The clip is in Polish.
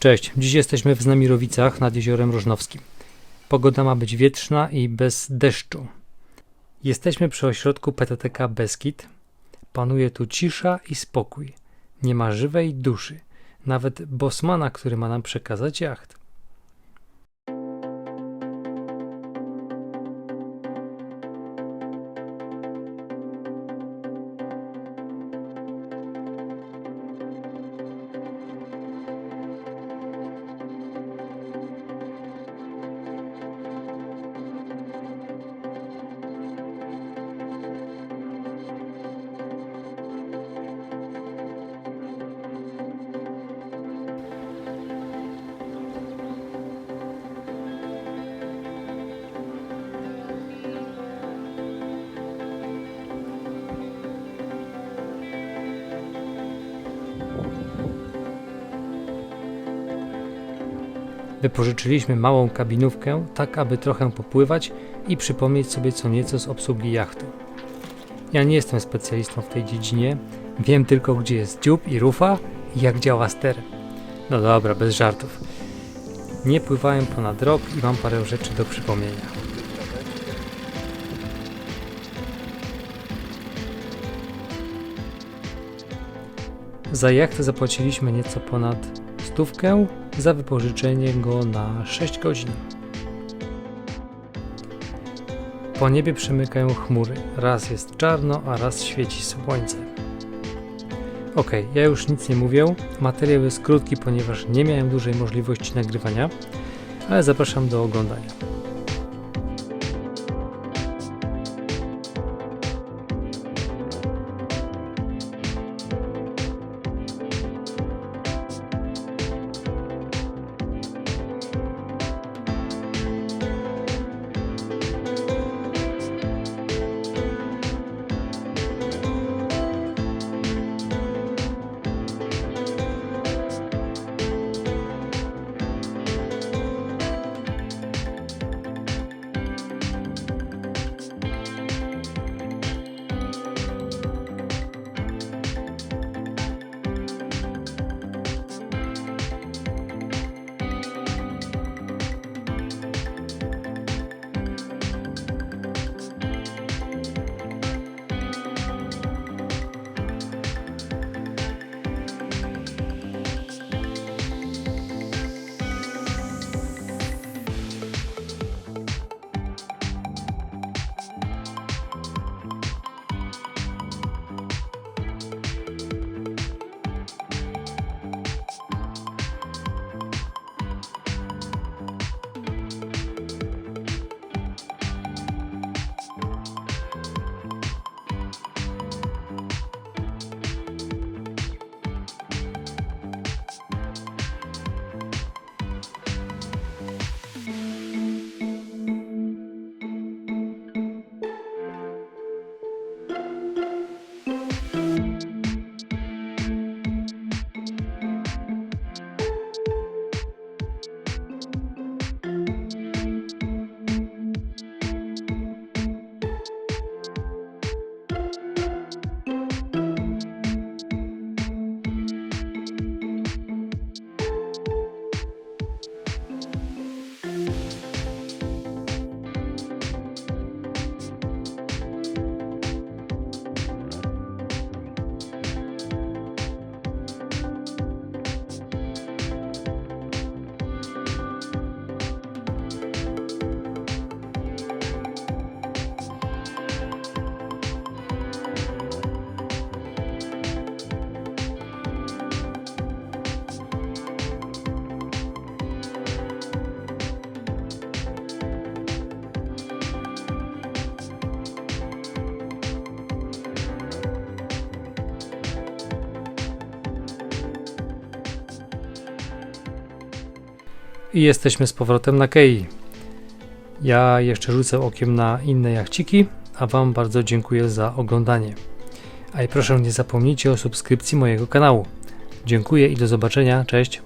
Cześć, dziś jesteśmy w Znamirowicach nad jeziorem Rożnowskim. Pogoda ma być wietrzna i bez deszczu. Jesteśmy przy ośrodku PTTK Beskid. Panuje tu cisza i spokój. Nie ma żywej duszy. Nawet bosmana, który ma nam przekazać jacht. Wypożyczyliśmy małą kabinówkę, tak aby trochę popływać i przypomnieć sobie co nieco z obsługi jachtu. Ja nie jestem specjalistą w tej dziedzinie, wiem tylko gdzie jest dziób i rufa i jak działa ster. No dobra, bez żartów. Nie pływałem ponad rok i mam parę rzeczy do przypomnienia. Za jacht zapłaciliśmy nieco ponad stówkę za wypożyczenie go na 6 godzin. Po niebie przemykają chmury. Raz jest czarno, a raz świeci słońce. Ok, ja już nic nie mówię. Materiał jest krótki, ponieważ nie miałem dużej możliwości nagrywania, ale zapraszam do oglądania. I jesteśmy z powrotem na Kei. Ja jeszcze rzucę okiem na inne jachciki, a Wam bardzo dziękuję za oglądanie. A i proszę nie zapomnijcie o subskrypcji mojego kanału. Dziękuję i do zobaczenia. Cześć.